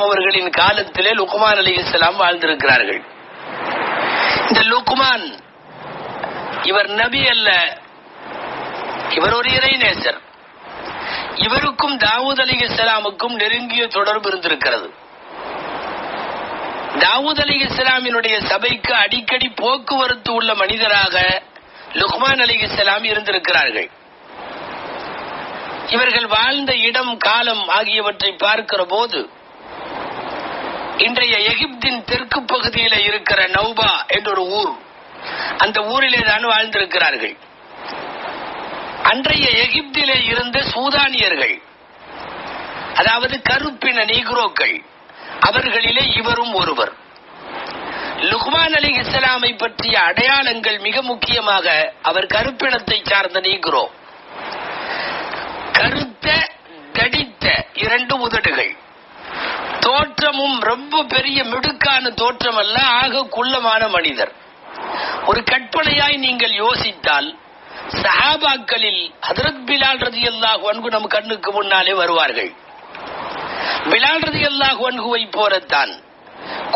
அவர்களின் காலத்திலே லுக்குமான் அலி இஸ்லாம் வாழ்ந்திருக்கிறார்கள். இந்த லுக்குமான் இவர் நபி அல்ல. இவர் ஒரு இறைநேசர் இவருக்கும் தாவூத் அலி இஸ்லாமுக்கும் நெருங்கிய தொடர்பு இருந்திருக்கிறது. தாவூத் அலி இஸ்லாமினுடைய சபைக்கு அடிக்கடி போக்குவரத்து உள்ள மனிதராக லுக்மான் அலி இஸ்லாம் இருந்திருக்கிறார்கள். இவர்கள் வாழ்ந்த இடம் காலம் ஆகியவற்றை பார்க்கிற போது இன்றைய எகிப்தின் தெற்கு பகுதியில் இருக்கிற நௌபா என்ற ஒரு ஊர். அந்த ஊரிலே தான் வாழ்ந்திருக்கிறார்கள். அன்றைய எகிப்திலே இருந்த சூதானியர்கள் அதாவது கருப்பின நீக்ரோக்கள் அவர்களிலே இவரும் ஒருவர். லுக்மான் அலி இஸ்லாமை பற்றிய அடையாளங்கள் மிக முக்கியமாக அவர் கருப்பினத்தை சார்ந்த நீக்ரோ. கருத்த தடித்த இரண்டு உதடுகள். தோற்றமும் ரொம்ப பெரிய மிடுக்கான தோற்றம் அல்ல ஆக குள்ளமான மனிதர். ஒரு கற்பனையாய் நீங்கள் யோசித்தால் சஹாபாக்களில் ஹதரத் பிலால் ரதி அல்லாஹ் அன்கு நம் கண்ணுக்கு முன்னாலே வருவார்கள். பிலால் ரதி அல்லாஹ் அன்குவை போலத்தான்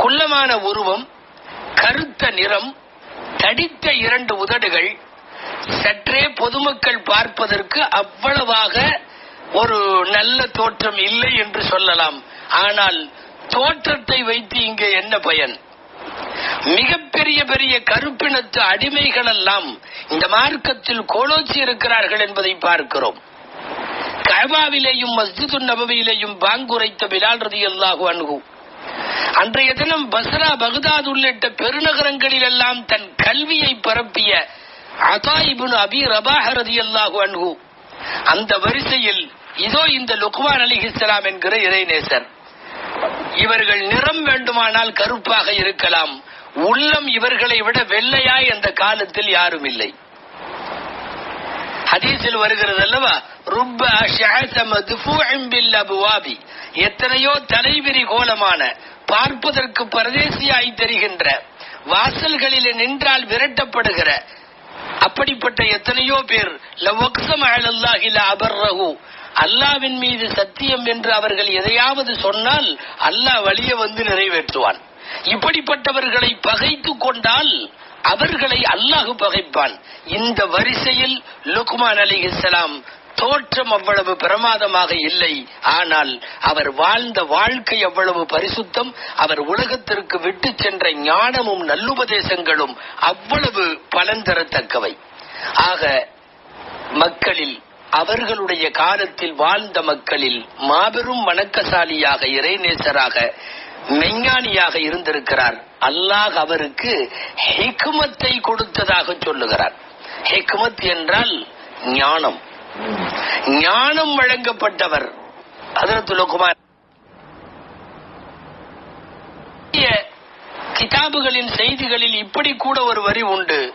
குள்ளமான உருவம் கருத்த நிறம் தடித்த இரண்டு உதடுகள் சற்றே பொதுமக்கள் பார்ப்பதற்கு அவ்வளவாக ஒரு நல்ல தோற்றம் இல்லை என்று சொல்லலாம். ஆனால் தோற்றத்தை வைத்து இங்கே என்ன பயன்? மிகப்பெரிய பெரிய கருப்பினத்து அடிமைகள் எல்லாம் இந்த மார்க்கத்தில் கோலோச்சி இருக்கிறார்கள் என்பதை பார்க்கிறோம். கபாவிலேயும் மஸ்ஜிது நபவியிலேயும் பாங்குரைத்த பிலால் ரதி அல்லாஹு அணுகு அன்றைய தினம் பஸ்ரா பகுதாத் உள்ளிட்ட பெருநகரங்களில் எல்லாம் தன் கல்வியை பரப்பிய அதாயிபுன் அபி ரபாஹ ரதி அல்லாஹு அன்ஹு. அந்த வரிசையில் இதோ இந்த லுக்மான் அலி இஸ்லாம் என்கிற இறைநேசர். இவர்கள் நிறம் வேண்டுமானால் கருப்பாக இருக்கலாம். உள்ளம் இவர்களை விட வெள்ளையாய் அந்த காலத்தில் யாரும் இல்லை. ஹதீஸில் வருகிறது அல்லவா? ருப்ப அஷ்அஸ எத்தனையோ தலைவிரி கோலமான பார்ப்பதற்கு பரதேசியாய் தெரிகின்ற வாசல்களிலே நின்றால் விரட்டப்படுகிற அப்படிப்பட்ட எத்தனையோ பேர். லவக்ஸம் அலல்லாஹி அபர்ரகு அல்லாவின் மீது சத்தியம் என்று அவர்கள் எதையாவது சொன்னால் அல்லாஹ் வழிய வந்து நிறைவேற்றுவான். இப்படிப்பட்டவர்களை பகைத்து கொண்டால் அவர்களை அல்லாஹு பகைப்பான். இந்த வரிசையில் லுக்மான் அலி இஸ்லாம் தோற்றம் அவ்வளவு பிரமாதமாக இல்லை. ஆனால் அவர் வாழ்ந்த வாழ்க்கை அவ்வளவு பரிசுத்தம் அவர் உலகத்திற்கு விட்டு சென்ற ஞானமும் நல்லுபதேசங்களும் அவ்வளவு பலன் தரத்தக்கவை. ஆக மக்களில் அவர்களுடைய காலத்தில் வாழ்ந்த மக்களில் மாபெரும் வணக்கசாலியாக இறைநேசராக மெஞ்ஞானியாக இருந்திருக்கிறார். அல்லாஹ் அவருக்கு ஹெக்மத்தை கொடுத்ததாக சொல்லுகிறார். ஹெக்மத் என்றால் ஞானம். ஞானம் வழங்கப்பட்டவர் ஹதரத்து கிதாபுகளின் செய்திகளில் இப்படி கூட ஒரு வரி உண்டு.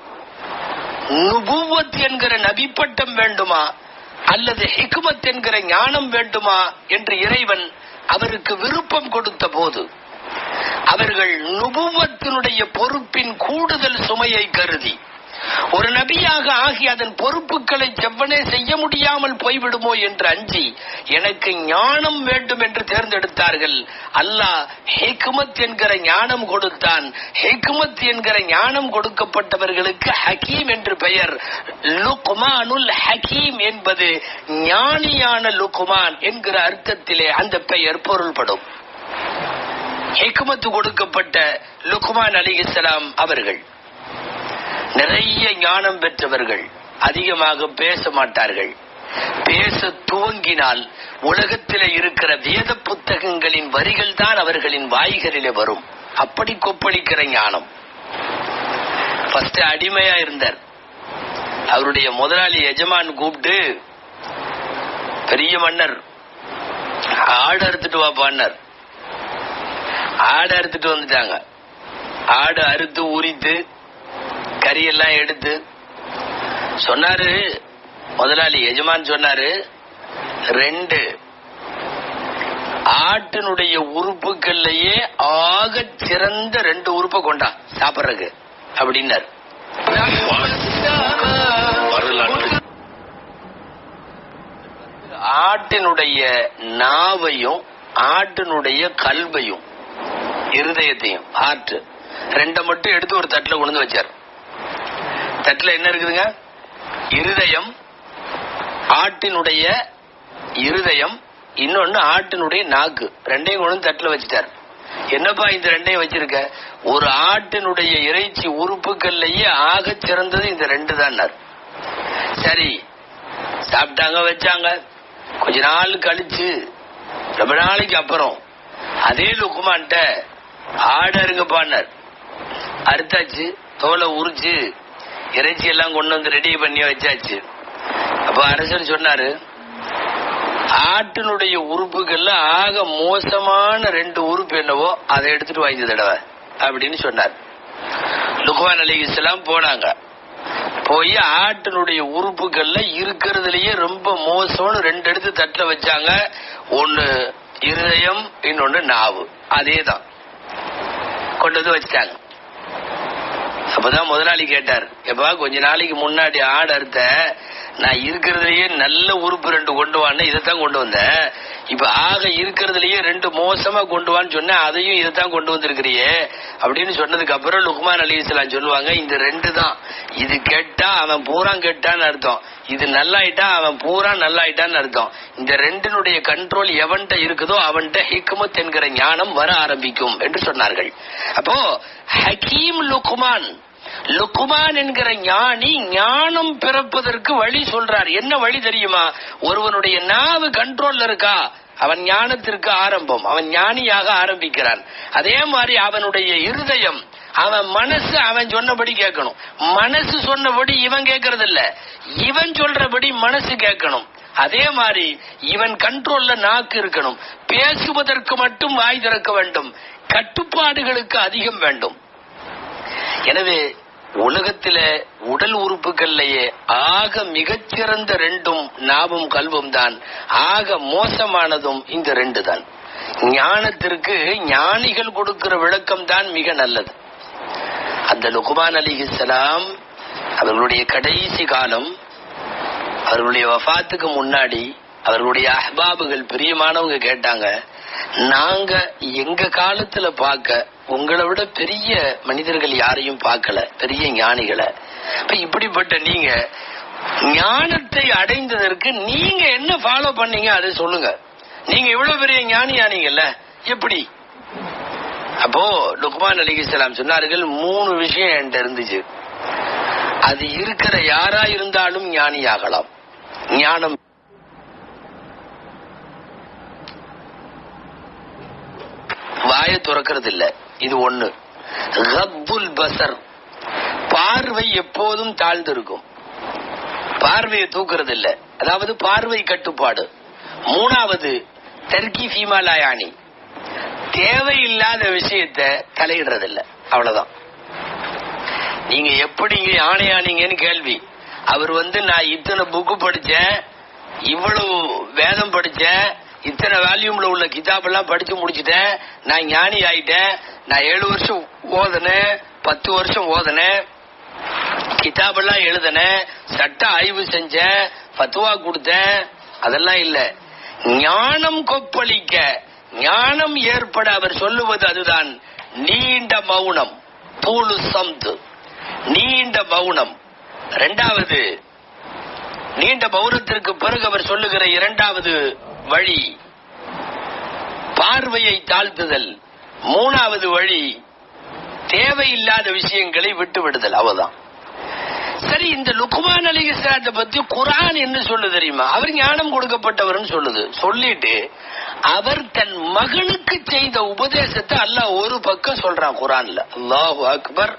நுபுவத் என்கிற நபிப்பட்டம் வேண்டுமா? அல்லது ஹிக்மத் என்கிற ஞானம் வேண்டுமா என்று இறைவன் அவருக்கு விருப்பம் கொடுத்த போது அவர்கள் நுபுவத்தினுடைய பொறுப்பின் கூடுதல் சுமையை கருதி ஒரு நபியாக ஆகி அதன் பொறுப்புகளை செவ்வனே செய்ய முடியாமல் போய்விடுமோ என்று அஞ்சி எனக்கு ஞானம் வேண்டும் என்று தேர்ந்தெடுத்தார்கள். அல்லாஹ் ஹேக்குமத் என்கிற ஞானம் கொடுத்தான். ஹேக்குமத் என்கிற ஞானம் கொடுக்கப்பட்டவர்களுக்கு ஹக்கீம் என்று பெயர். லுக்மானுல் ஹக்கீம் என்பது ஞானியான லுக்மான் என்கிற அர்த்தத்திலே அந்த பெயர் பொருள்படும். ஹெக்குமத்து கொடுக்கப்பட்ட லுக்மான் அலி இஸ்லாம் அவர்கள். நிறைய ஞானம் பெற்றவர்கள் அதிகமாக பேச மாட்டார்கள். பேச துவங்கினால் உலகத்தில் இருக்கிற வேத புத்தகங்களின் வரிகள் தான் அவர்களின் வாய்களிலே வரும். அப்படி கொப்பளிக்கிற ஞானம். ஃபர்ஸ்ட் அடிமையா இருந்தார். அவருடைய முதலாளி எஜமான் கூப்பிட்டு பெரிய மன்னர் ஆடு அறுத்துட்டு வா ஆடு அறுத்துட்டு வந்துட்டாங்க. ஆடு அறுத்து உரித்து கறியெல்லாம் எடுத்து சொன்னாரு முதலாளி எஜமான் சொன்னாரு ரெண்டு ஆட்டினுடைய உறுப்புகள்லயே ஆக சிறந்த ரெண்டு உறுப்பை கொண்டா சாப்பிடுறதுக்கு அப்படின்னாரு. ஆட்டினுடைய நாவையும் ஆட்டினுடைய கல்வையும் இருதயத்தையும் ஆட்டு ரெண்டை மட்டும் எடுத்து ஒரு தட்டுல கொண்டு வச்சார். தட்டுல என்ன இருக்குதுங்க? இருதயம் ஆட்டினுடைய இருதயம் இன்னொன்னு ஆட்டினுடைய நாக்கு. ரெண்டையும் கொண்டு தட்டில் தட்டுல வச்சுட்டார். என்னப்பா இந்த ரெண்டையும் வச்சிருக்க? ஒரு ஆட்டினுடைய இறைச்சி உறுப்புகள்லயே ஆக சிறந்தது இந்த ரெண்டு தான் சரி சாப்பிட்டாங்க வச்சாங்க. கொஞ்ச நாள் கழிச்சு ரொம்ப நாளைக்கு அப்புறம் அதே லுக்குமான்ட்ட ஆடு இருங்கப்பான்னார். அறுத்தாச்சு தோலை உரிச்சு இறைச்சி எல்லாம் கொண்டு வந்து ரெடி பண்ணி வச்சாச்சு. அப்ப அரசர் சொன்னாரு ஆட்டினுடைய உறுப்புகள்ல ஆக மோசமான ரெண்டு உறுப்பு என்னவோ அதை எடுத்துட்டு வாங்கி தடவை அப்படின்னு சொன்னார். லுக்வான் அலி இஸ்லாம் போனாங்க. போய் ஆட்டினுடைய உறுப்புகள்ல இருக்கிறதுலயே ரொம்ப மோசம்னு ரெண்டு எடுத்து தட்டுல வச்சாங்க. ஒன்னு இருதயம் இன்னொன்னு நாவு. அதேதான். கொண்டு வந்து வச்சிட்டாங்க. அப்பதான் முதலாளி கேட்டார் எப்பா கொஞ்ச நாளைக்கு முன்னாடி ஆடு அறுத்த நான் இருக்கிறதுலயே நல்ல உறுப்பு ரெண்டு கொண்டு வான்னு இதைத்தான் கொண்டு வந்தேன் இப்ப ஆக இருக்கிறதுலயே ரெண்டு மோசமா கொண்டு வான்னு சொன்னேன் அதையும் இதைத்தான் கொண்டு வந்திருக்கிறியே. அப்படின்னு சொன்னதுக்கு அப்புறம் லுக்மான் அலி இஸ்லாம் சொல்லுவாங்க இந்த ரெண்டு தான். இது கேட்டா அவன் பூரா கேட்டான்னு அர்த்தம். இது நல்லாயிட்டா அவன் பூரா நல்லாயிட்டான்னு அர்த்தம். இந்த ரெண்டினுடைய கண்ட்ரோல் எவன்கிட்ட இருக்குதோ அவன்கிட்ட ஹிக்மத் என்கிற ஞானம் வர ஆரம்பிக்கும் என்று சொன்னார்கள். அப்போ ஹக்கீம் லுக்மான் லுக்குமான் என்கிற ஞானி ஞானம் பிறப்பதற்கு வழி சொல்றார். என்ன வழி தெரியுமா? ஒருவனுடைய நாவு கண்ட்ரோல்ல இருக்கா? அவன் ஞானத்திற்கு ஆரம்பம். அவன் ஞானியாக ஆரம்பிக்கிறான். அதே மாதிரி அவனுடைய இருதயம் அவன் மனசு அவன் சொன்னபடி கேட்கணும். மனசு சொன்னபடி இவன் கேட்கறது இல்ல இவன் சொல்றபடி மனசு கேட்கணும். அதே மாதிரி இவன் கண்ட்ரோல்ல நாக்கு இருக்கணும். பேசுவதற்கு மட்டும் வாய் திறக்க வேண்டும். கட்டுப்பாடுகளுக்கு அதிகம் வேண்டும். எனவே உலகத்தில உடல் உறுப்புகள்லயே ஆக மிகச்சிறந்த ரெண்டும் நாவும் கல்வும் தான். ஆக மோசமானதும் இந்த ரெண்டு தான். ஞானத்திற்கு ஞானிகள் கொடுக்கிற விளக்கம் தான் மிக நல்லது. அந்த லுகுமான் அலி இஸ்லாம் அவர்களுடைய கடைசி காலம் அவர்களுடைய வஃபாத்துக்கு முன்னாடி அவர்களுடைய அஹ்பாபுகள் பிரியமானவங்க கேட்டாங்க நாங்க எங்க காலத்துல பார்க்க உங்களை விட பெரிய மனிதர்கள் யாரையும் பார்க்கல பெரிய ஞானிகளை. இப்ப இப்படிப்பட்ட நீங்க ஞானத்தை அடைந்ததற்கு நீங்க என்ன ஃபாலோ பண்ணீங்க அதை சொல்லுங்க. நீங்க இவ்வளவு பெரிய ஞானி ஆனீங்கல்ல எப்படி? அப்போ லுக்மான் அலிகிஸ்லாம் சொன்னார்கள் மூணு விஷயம் என்கிட்ட இருந்துச்சு. அது இருக்கிற யாரா இருந்தாலும் ஞானியாகலாம். ஞானம். வாய துறக்கிறது இல்ல இது ஒண்ணு. பசர். பார்வை எப்போதும் தாழ்ந்து இருக்கும் பார்வையை தூக்குறது இல்ல அதாவது பார்வை கட்டுப்பாடு. மூணாவது தெற்கி ஃபீமாலாயானி தேவையில்லாத விஷயத்த தலையிடுறது இல்ல அவ்வளவுதான். நீங்க எப்படிங்க ஆணையானீங்கன்னு கேள்வி. அவர் வந்து நான் இத்தனை புக்கு படிச்சேன் இவ்வளவு வேதம் படிச்சேன் இத்தனை வேல்யூம்ல உள்ள கிதாபெல்லாம் படிச்சு முடிச்சிட்டேன் நான் ஞானி ஆயிட்டேன் நான் ஏழு வருஷம் ஓதனேன் பத்து வருஷம் ஓதனேன் கிதாபெல்லாம் எழுதினேன் சட்ட ஆய்வு செஞ்சேன் பத்துவா கொடுத்தேன் அதெல்லாம் இல்ல. ஞானம் கொப்பளிக்க ஞானம் ஏற்பட அவர் சொல்லுவது அதுதான். நீண்ட மௌனம் பூலு சம்து நீண்ட மௌனம். இரண்டாவது நீண்ட மௌனத்திற்கு பிறகு அவர் சொல்லுகிற இரண்டாவது வழி பார்வையை தாழ்த்துதல். மூணாவது வழி தேவையில்லாத விஷயங்களை விட்டு விடுதல். அவதான் சரி இந்த லுக்குமான் அலி இஸ்லாத்தை பத்தி குரான் என்ன சொல்லு தெரியுமா? அவர் ஞானம் கொடுக்கப்பட்டவர்னு சொல்லுது. சொல்லிட்டு அவர் தன் மகனுக்கு செய்த உபதேசத்தை அல்லாஹ் ஒரு பக்கம் சொல்றான் குரான்ல. அல்லாஹு அக்பர்.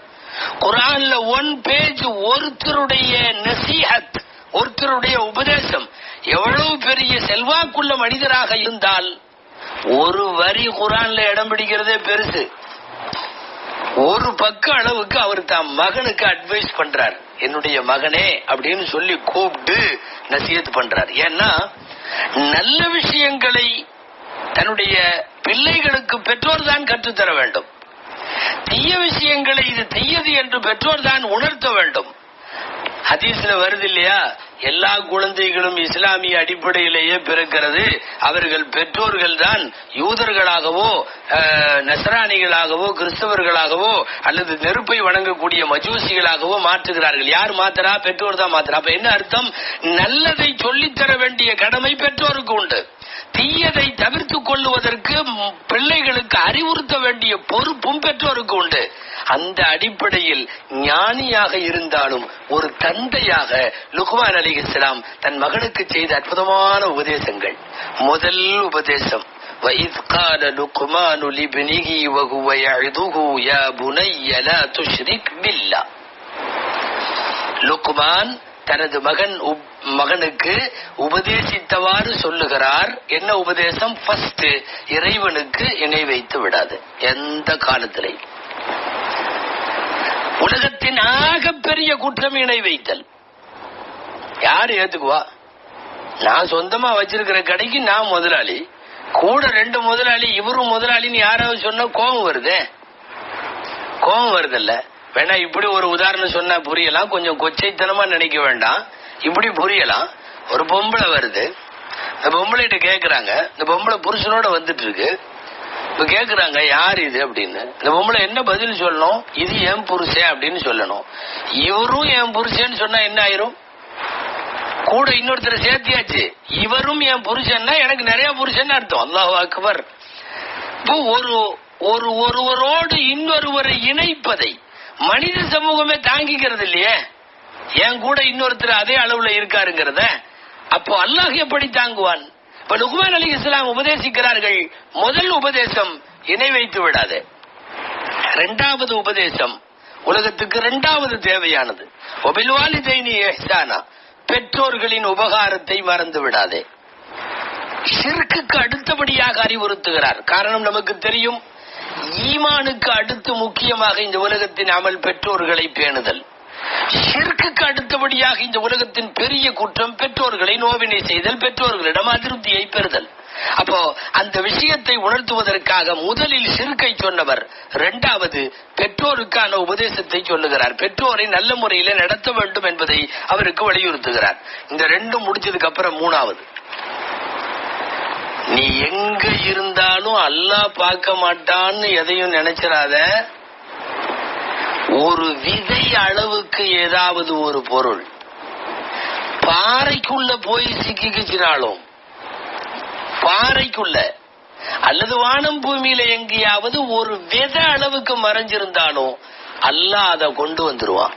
குரான்ல ஒன் பேஜ் ஒருத்தருடைய நசீஹத் ஒருத்தருடைய உபதேசம் எவ்வளவு பெரிய செல்வாக்குள்ள மனிதராக இருந்தால் ஒரு வரி குரான்ல இடம் பிடிக்கிறதே பெருசு. ஒரு பக்க அளவுக்கு அவர் தான் மகனுக்கு அட்வைஸ் பண்றார். என்னுடைய மகனே அப்படின்னு சொல்லி கூப்பிட்டு நசியத்து பண்றார். ஏன்னா நல்ல விஷயங்களை தன்னுடைய பிள்ளைகளுக்கு பெற்றோர் தான் கற்றுத்தர வேண்டும். தீய விஷயங்களை இது தீயது என்று பெற்றோர் தான் உணர்த்த வேண்டும். ஹதீஸ்ல வருது இல்லையா? எல்லா குழந்தைகளும் இஸ்லாமிய அடிப்படையிலேயே பிறக்கிறது. அவர்கள் பெற்றோர்கள் தான் யூதர்களாகவோ நசராணிகளாகவோ கிறிஸ்தவர்களாகவோ அல்லது நெருப்பை வணங்கக்கூடிய மஜூசிகளாகவோ மாற்றுகிறார்கள். யார் மாத்தரா பெற்றோர் தான் மாத்தரா அப்ப என்ன அர்த்தம்? நல்லதை சொல்லித்தர வேண்டிய கடமை பெற்றோருக்கு உண்டு. தீயதை தவிர்த்துக் கொள்ளுவதற்கு பிள்ளைகளுக்கு அறிவுறுத்த வேண்டிய பொறுப்பும் பெற்றோருக்கு உண்டு. அந்த அடிப்படையில் ஞானியாக இருந்தாலும் ஒரு தந்தையாக லுக்மான் அலி இஸ்லாம் தன் மகனுக்கு செய்த அற்புதமான உபதேசங்கள் முதல் உபதேசம் وَإِذْ قَالَ لُقْمَانُ لِابْنِهِ وَهُوَ يَعِظُهُ يَا بُنَيَّ لَا تُشْرِكْ بِاللَّهِ லுக்மான் தனது மகன் உப்- மகனுக்கு உபதேசித்தவாறு சொல்லுகிறார் என்ன உபதேசம் ஃபர்ஸ்ட் இறைவனுக்கு இணை வைத்து விடாது எந்த காலத்திலே உலகத்தின் ஆகப்பெரிய குற்றம் இணை வைத்தல் யார் ஏத்துக்குவா? நான் சொந்தமா வச்சிருக்கிற கடைக்கு நான் முதலாளி. கூட ரெண்டு முதலாளி இவரும் முதலாளின்னு யாராவது சொன்னா கோபம் வருதே? கோபம் வருதுல்ல. வேணா இப்படி ஒரு உதாரணம் சொன்னா புரியலாம். கொஞ்சம் கொச்சைத்தனமா நினைக்க வேண்டாம். இப்படி புரியலாம். ஒரு பொம்பளை வருது. இந்த பொம்பளைகிட்ட கேக்குறாங்க. இந்த பொம்பளை புருஷனோட வந்துட்டு இருக்கு இப்ப கேக்குறாங்க யார் இது? அப்படின்னு. இந்த பொம்பளை என்ன பதில் சொல்லணும்? இது என் புருஷன் அப்படின்னு சொல்லணும். இவரும் என் புருஷன்னு சொன்னா என்ன ஆயிரும்? கூட இன்னொருத்தரை சேர்த்தியாச்சு. இவரும் என் புருஷன்னா எனக்கு நிறைய புருஷன் அர்த்தம். அல்லாஹ் அக்பர். இப்போ ஒரு ஒரு ஒருவரோடு இன்னொருவரை இணைப்பதை மனித சமூகமே தாங்கிக்கிறது இல்லையே? என் கூட இன்னொருத்தர் அதே அளவுல இருக்காருங்கிறத அப்போ அல்லாஹ் எப்படி தாங்குவான்? இப்ப லுக்மான் அலி இஸ்லாம் உபதேசிக்கிறார்கள். முதல் உபதேசம் இணை வைத்து விடாது. இரண்டாவது உபதேசம் உலகத்துக்கு இரண்டாவது தேவையானது. ஒபில்வாலிதைனி எஹ்சானா பெற்றோர்களின் உபகாரத்தை மறந்து விடாதே. ஷிர்க்குக்கு அடுத்தபடியாக அறிவுறுத்துகிறார். காரணம் நமக்கு தெரியும் ஈமானுக்கு அடுத்து முக்கியமாக இந்த உலகத்தின் அமல் பெற்றோர்களை பேணுதல். சிற்குக்கு அடுத்தபடியாக இந்த உலகத்தின் பெரிய குற்றம் பெற்றோர்களை நோவினை செய்தல் பெற்றோர்களிடம் அதிருப்தியை பெறுதல். அப்போ அந்த விஷயத்தை உணர்த்துவதற்காக முதலில் சிறுக்கை சொன்னவர். இரண்டாவது பெற்றோருக்கான உபதேசத்தை சொல்லுகிறார். பெற்றோரை நல்ல முறையில நடத்த வேண்டும் என்பதை அவருக்கு வலியுறுத்துகிறார். இந்த ரெண்டும் முடிச்சதுக்கு அப்புறம் மூணாவது. நீ எங்க இருந்தாலும் அல்லாஹ் பார்க்க மாட்டான்னு எதையும் நினைச்சிடாத. ஒரு விதை அளவுக்கு ஏதாவது ஒரு பொருள். பாறைக்குள்ள போய் சிக்கிக்கிச்சினாலும் பாறைக்குள்ள அல்லது வானம் பூமியில எங்கேயாவது ஒரு விதை அளவுக்கு மறைஞ்சிருந்தாலும் அல்லாஹ் அதை கொண்டு வந்துருவான்.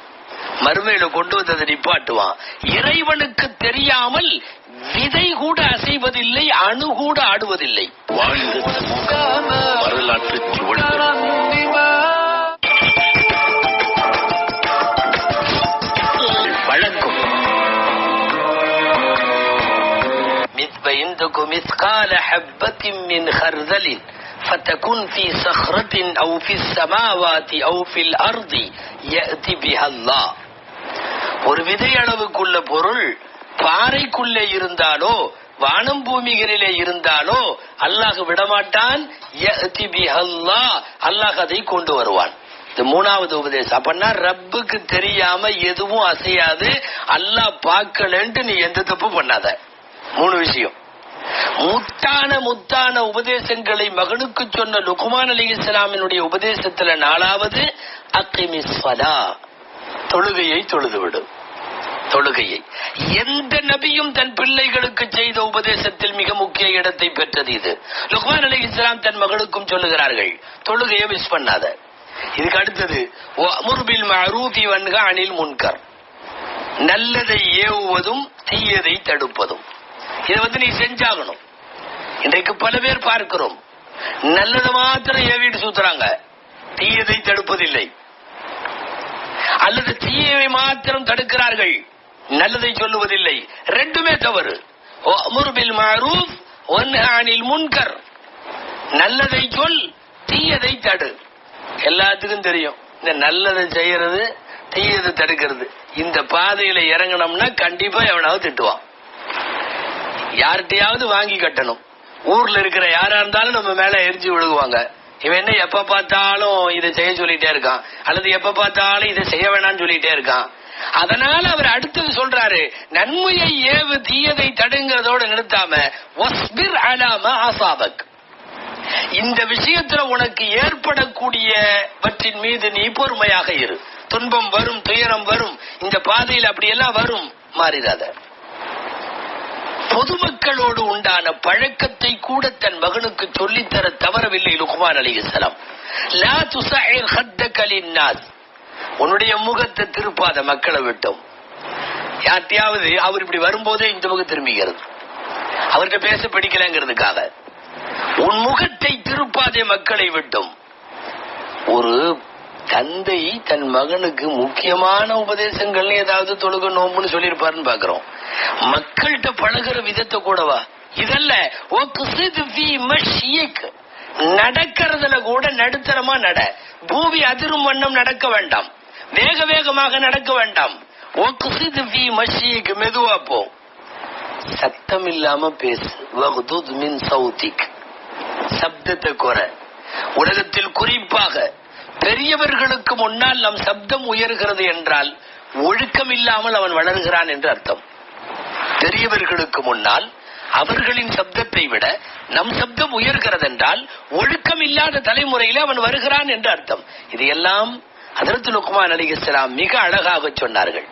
மறுமையில கொண்டு வந்ததை நிப்பாட்டுவான். இறைவனுக்கு தெரியாமல் விதை கூட அசைவதில்லை அணு கூட ஆடுவதில்லை. வாழ்ந்த வரலாற்று مثبينتك مثقال حبة من خردل فتكن في صخرة أو في السماوات أو في الأرض يأتي بها الله ஒரு விதை அளவுக்குள்ள பொருள் பாறைக்குள்ளே இருந்தாலோ வானம் பூமிகளிலே இருந்தாலோ அல்லாஹ் விடமாட்டான் யஅதி பிஹல்லாஹ். அல்லாஹ் அதை கொண்டு வருவான் இது மூணாவது உபதேசம் அப்படின்னா ரப்புக்கு தெரியாம எதுவும் அசையாது அல்லாஹ் பார்க்கலன்ட்டு நீ எந்த தப்பு பண்ணாத மூணு விஷயம் முத்தான முத்தான உபதேசங்களை மகனுக்கு சொன்ன லுகுமான் அலி இஸ்லாமினுடைய உபதேசத்துல நாலாவது அக்கிமிஸ்வலா தொழுகையை தொழுதுவிடும் தொழுகையை. எந்த நபியும் தன் பிள்ளைகளுக்கு செய்த உபதேசத்தில் மிக முக்கிய இடத்தை பெற்றது இது. லுக்மான் அலி இஸ்லாம் தன் மகளுக்கும் சொல்லுகிறார்கள் தொழுகையை மிஸ் பண்ணாத. இதுக்கு அடுத்தது முர்பில் மரூபி வன்க அனில் முன்கர். நல்லதை ஏவுவதும் தீயதை தடுப்பதும். இதை வந்து நீ செஞ்சாகணும். இன்றைக்கு பல பேர் பார்க்கிறோம். நல்லதை மாத்திரம் ஏவிட்டு சுத்துறாங்க. தீயதை தடுப்பதில்லை. அல்லது தீயவை மாத்திரம் தடுக்கிறார்கள். நல்லதை சொல்லுவதில்லை. ரெண்டுமே தவறு. முர்பில் மாரூப் ஒன்னில் முன்கர் நல்லதை சொல் தீயதை தடு. எல்லாத்துக்கும் தெரியும். இந்த நல்லதை செய்யறது தீயதை தடுக்கிறது. இந்த பாதையில இறங்கணும்னா கண்டிப்பா எவனாவது திட்டுவான். யார்கிட்டயாவது வாங்கி கட்டணும். ஊர்ல இருக்கிற யாரா இருந்தாலும் நம்ம மேல எரிஞ்சு விழுகுவாங்க. இவன் என்ன எப்ப பார்த்தாலும் இதை செய்ய சொல்லிட்டே இருக்கான். அல்லது எப்ப பார்த்தாலும் இதை செய்ய வேணாம்னு சொல்லிட்டே இருக்கான். அதனால அவர் அடுத்தது சொல்றாரு நன்மையை ஏவு தீயதை தடுங்கிறதோட நிறுத்தாம ஒஸ்பிர் அலாம ஆசாபக் இந்த விஷயத்துல உனக்கு ஏற்படக்கூடியவற்றின் மீது நீ பொறுமையாக இரு. துன்பம் வரும் துயரம் வரும். இந்த பாதையில் அப்படியெல்லாம் வரும். மாறிடாத. பொதுமக்களோடு உண்டான பழக்கத்தை கூட தன் மகனுக்கு சொல்லித்தர தவறவில்லை லுக்மான் அலிகலாம் லா துசைர் ஹத்தக உன்னுடைய முகத்தை திருப்பாத மக்களை விட்டோம். யார்த்தையாவது அவர் இப்படி வரும்போதே இந்த முகம் திரும்பிக்கிறது அவர்கிட்ட பேச பிடிக்கலங்கிறதுக்காக. உன் முகத்தை திருப்பாதே மக்களை விட்டும். ஒரு தந்தை தன் மகனுக்கு முக்கியமான உபதேசங்கள் ஏதாவது தொழுக நோம்புன்னு சொல்லியிருப்பாருன்னு பாக்குறோம் மக்கள்கிட்ட பழகுற விதத்தை கூடவா? இதல்ல ஓ நடக்கிறதுல கூட நடுத்தரமா நட. பூமி அதிரும் வண்ணம் நடக்க வேண்டாம். வேக வேகமாக நடக்க வேண்டாம். ஓ மெதுவா போ. சத்தம் இல்லாம பேசு. வகுதுத் மின் சௌதிக் சப்தத்தை குறை. உலகத்தில் குறிப்பாக பெரியவர்களுக்கு முன்னால் நம் சப்தம் உயர்கிறது என்றால் ஒழுக்கம் இல்லாமல் அவன் வளர்கிறான் என்று அர்த்தம். பெரியவர்களுக்கு முன்னால் அவர்களின் சப்தத்தை விட நம் சப்தம் உயர்கிறது என்றால் ஒழுக்கம் இல்லாத தலைமுறையில அவன் வருகிறான் என்று அர்த்தம். இதையெல்லாம் அதரத்து லுக்மான் அலி இஸ்லாம் மிக அழகாக சொன்னார்கள்.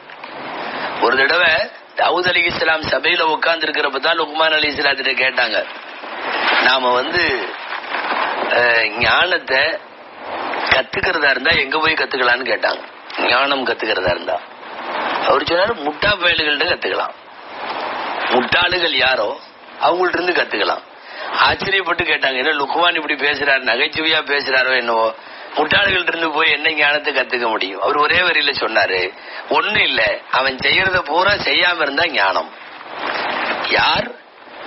ஒரு தடவை தாவூத் அலி இஸ்லாம் சபையில உட்கார்ந்து இருக்கிறப்ப தான் லுக்மான் அலி இஸ்லாத்திட்ட கேட்டாங்க. நாம வந்து ஞானத்தை கத்துக்கிறதா இருந்தா எங்க போய் கத்துக்கலாம்னு கேட்டாங்க. ஞானம் கத்துக்கிறதா இருந்தா. அவர் சொன்னாரு முட்டா பயல்கள்ட்ட கத்துக்கலாம். முட்டாளுகள் யாரோ அவங்கள்ட்ட இருந்து கத்துக்கலாம். ஆச்சரியப்பட்டு கேட்டாங்க என்ன லுக்குவான் இப்படி பேசுறாரு நகைச்சுவையா பேசுறாரோ என்னவோ. முட்டாள்கள்ட்ட இருந்து போய் என்ன ஞானத்தை கத்துக்க முடியும்? அவர் ஒரே வரியில சொன்னாரு ஒண்ணு இல்ல அவன் செய்யறத பூரா செய்யாம இருந்தா ஞானம். யார்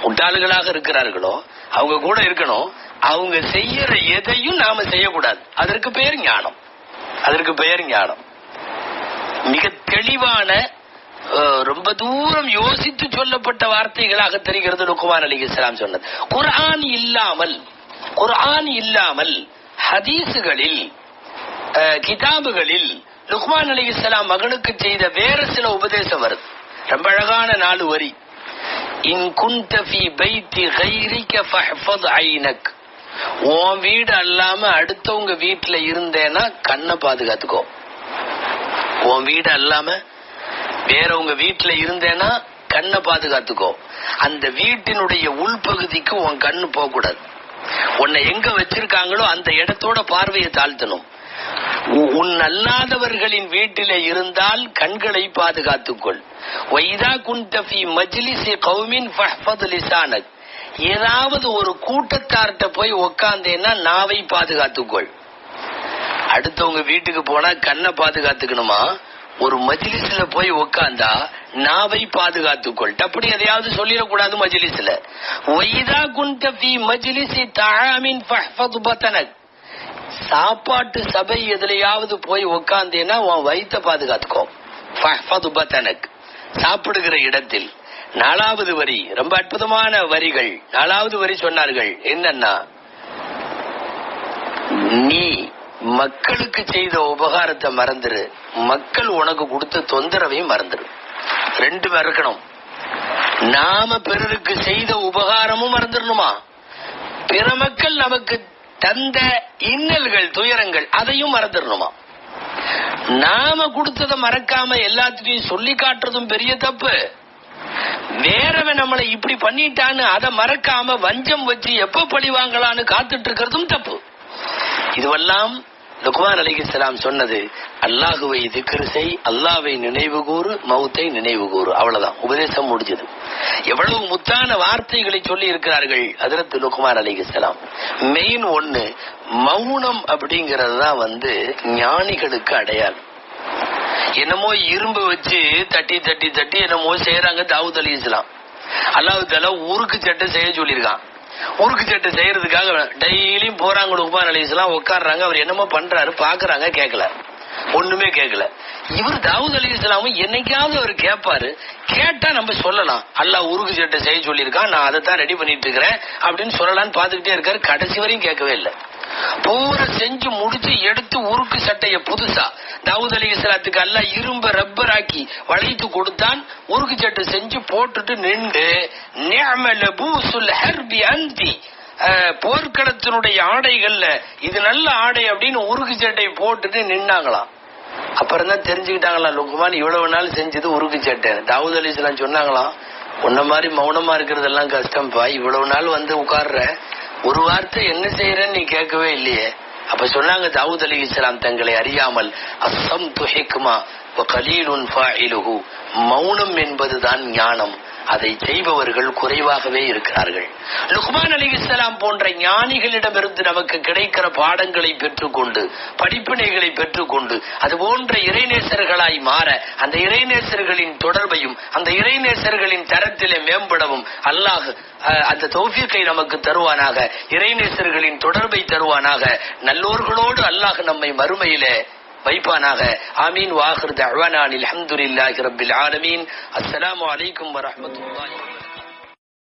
முட்டாளுகளாக இருக்கிறார்களோ அவங்க கூட இருக்கணும் அவங்க செய்யற எதையும் நாம செய்யக்கூடாது. அதற்கு பெயர் ஞானம். அதற்கு பெயர் ஞானம். மிக தெளிவான ரொம்ப தூரம் யோசித்து சொல்லப்பட்ட வார்த்தைகளாக தெரிகிறது லுக்குமான் அலி இஸ்லாம் சொன்னது. குர்ஆன் இல்லாமல் குர்ஆன் இல்லாமல் ஹதீஸுகளில் கிதாபுகளில் லுக்மான் அலி இஸ்லாம் மகனுக்கு செய்த வேறு சில உபதேசம் வருது. ரொம்ப அழகான நாலு வரி. இன் குந்த ஃபீ பைத்தி கைரிக்க ஃபஹ்ஃபத் ஐனக் உன் வீடு அல்லாம அடுத்தவங்க வீட்டுல இருந்தேன்னா கண்ணை பாதுகாத்துக்கோ. உன் வீடு அல்லாம வேறவங்க வீட்டுல இருந்தேன்னா கண்ணை பாதுகாத்துக்கோ. அந்த வீட்டினுடைய உள்பகுதிக்கு உன் கண்ணு போக கூடாது உன்னை எங்க வச்சிருக்காங்களோ அந்த இடத்தோட பார்வையை தாழ்த்தணும். உ- உன் அல்லாதவர்களின் வீட்டிலே இருந்தால் கண்களை பாதுகாத்துக்கொள். வைதா குந்தபி மஜ்லிசி கௌமின் ஃபஹ்ஃபத் லிசானக். ஏதாவது ஒரு கூட்டத்தார்கிட்ட போய் உக்காந்தேன்னா நாவை பாதுகாத்துக்கொள். அடுத்தவங்க வீட்டுக்கு போனா கண்ணை பாதுகாத்துக்கணுமா? ஒரு மஜிலிஸ்ல போய் உக்காந்தா நாவை பாதுகாத்துக்கொள். அப்படி எதையாவது சொல்லிடக்கூடாது மஜிலிஸ்ல. ஒய்தா குண்ட மஜ்லிசி மஜிலிசி தாழாமின் சாப்பாட்டு சபை எதுலையாவது போய் உக்காந்தேன்னா உன் வயிற்ற பாதுகாத்துக்கோ. ஃபஹ்ஃபது சாப்பிடுகிற இடத்தில். நாலாவது வரி. ரொம்ப அற்புதமான வரிகள். நாலாவது வரி சொன்னார்கள். என்னன்னா நீ மக்களுக்கு செய்த உபகாரத்தை மறந்துரு. மக்கள் உனக்கு கொடுத்த தொந்தரவையும் மறந்துரு. ரெண்டு மறக்கணும். நாம பிறருக்கு செய்த உபகாரமும் மறந்துடணுமா பிற மக்கள் நமக்கு தந்த இன்னல்கள் துயரங்கள் அதையும் மறந்துடணுமா நாம கொடுத்ததை மறக்காம எல்லாத்தையும் சொல்லி காட்டுறதும் பெரிய தப்பு. வேறவன் நம்மளை இப்படி பண்ணிட்டான்னு அதை மறக்காம வஞ்சம் வச்சு எப்ப பழி வாங்கலான்னு காத்துட்டு இருக்கிறதும் தப்பு. இதுவெல்லாம் லுக்மான் அலிகலாம் சொன்னது அல்லாஹுவை திக்ரு செய் அல்லாவை நினைவு கூறு மௌத்தை நினைவு கூறு. அவ்வளவுதான் உபதேசம் முடிஞ்சது. எவ்வளவு முத்தான வார்த்தைகளை சொல்லி இருக்கிறார்கள் அதிரத்து லுக்மான் அலிகலாம் மெயின் ஒண்ணு மௌனம் அப்படிங்கறது தான் வந்து ஞானிகளுக்கு அடையாளம். என்னமோ இரும்பு வச்சு தட்டி தட்டி தட்டி என்னமோ செய்யறாங்க தாவூத் அலி இஸ்லாம். அல்லாஹ் தாலா சட்டை செய்ய சொல்லியிருக்கான். உருக்கு சட்டை செய்யறதுக்காக டெய்லியும் போறாங்க உக்மான் அலி இஸ்லாம் உட்காடுறாங்க அவர் என்னமோ பண்றாரு பாக்குறாங்க கேட்கல ஒண்ணுமே கேட்கல இவர் தாவூத் அலி இஸ்லாமும் என்னைக்காவது அவர் கேட்பாரு கேட்டா நம்ம சொல்லலாம். அல்லாஹ் உருக்கு சட்டை செய்ய சொல்லியிருக்கான் நான் அதை தான் ரெடி பண்ணிட்டு இருக்கிறேன் அப்படின்னு சொல்லலாம்னு பாத்துக்கிட்டே இருக்காரு. கடைசி வரையும் கேட்கவே இல்லை. பூரா செஞ்சு முடிச்சு எடுத்து உருக்கு சட்டைய புதுசா. தாவூத் அலி இஸ்லாத்துக்கு எல்லாம் இரும்ப ரப்பர் ஆக்கி வளைத்து கொடுத்தான். உருக்கு சட்டை செஞ்சு போட்டுட்டு நின்று அந்தி. போர்க்களத்தினுடைய ஆடைகள்ல இது நல்ல ஆடை அப்படின்னு உருக்கு சட்டையை போட்டுட்டு நின்னாங்களாம். அப்புறம் தான் தெரிஞ்சுக்கிட்டாங்களா லுக்குமான் இவ்வளவு நாள் செஞ்சது உருக்கு சட்டை. தாவூத் அலி இஸ்லாம் சொன்னாங்களாம் உன்ன மாதிரி மௌனமா இருக்கிறதெல்லாம் கஷ்டம்ப்பா இவ்வளவு நாள் வந்து உட்கார்ற ஒரு வார்த்தை என்ன செய்யறேன்னு நீ கேட்கவே இல்லையே. அப்ப சொன்னாங்க தாவூத் அலி இஸ்லாம் தங்களை அறியாமல் அசம் துஹிக்குமா கலீலுன் மௌனம் என்பதுதான் ஞானம். அதை செய்பவர்கள் குறைவாகவே இருக்கிறார்கள். லுக்மான் அலி இஸ்லாம் போன்ற ஞானிகளிடமிருந்து நமக்கு கிடைக்கிற பாடங்களை பெற்றுக்கொண்டு படிப்பினைகளை பெற்றுக்கொண்டு அது போன்ற இறைநேசர்களாய் மாற அந்த இறைநேசர்களின் தொடர்பையும் அந்த இறைநேசர்களின் தரத்திலே மேம்படவும் அல்லாஹ் அந்த தௌஃபீக்கை நமக்கு தருவானாக இறைநேசர்களின் தொடர்பை தருவானாக. நல்லோர்களோடு அல்லாஹ் நம்மை மறுமையிலே வைப்பானாக ஆமீன் வாஹிர் தஅவானா அல்ஹம்துலில்லாஹி ரப்பில் ஆலமீன் அஸ்ஸலாமு அலைக்கும் வரஹ்மத்துல்லாஹி வபரகாத்துஹு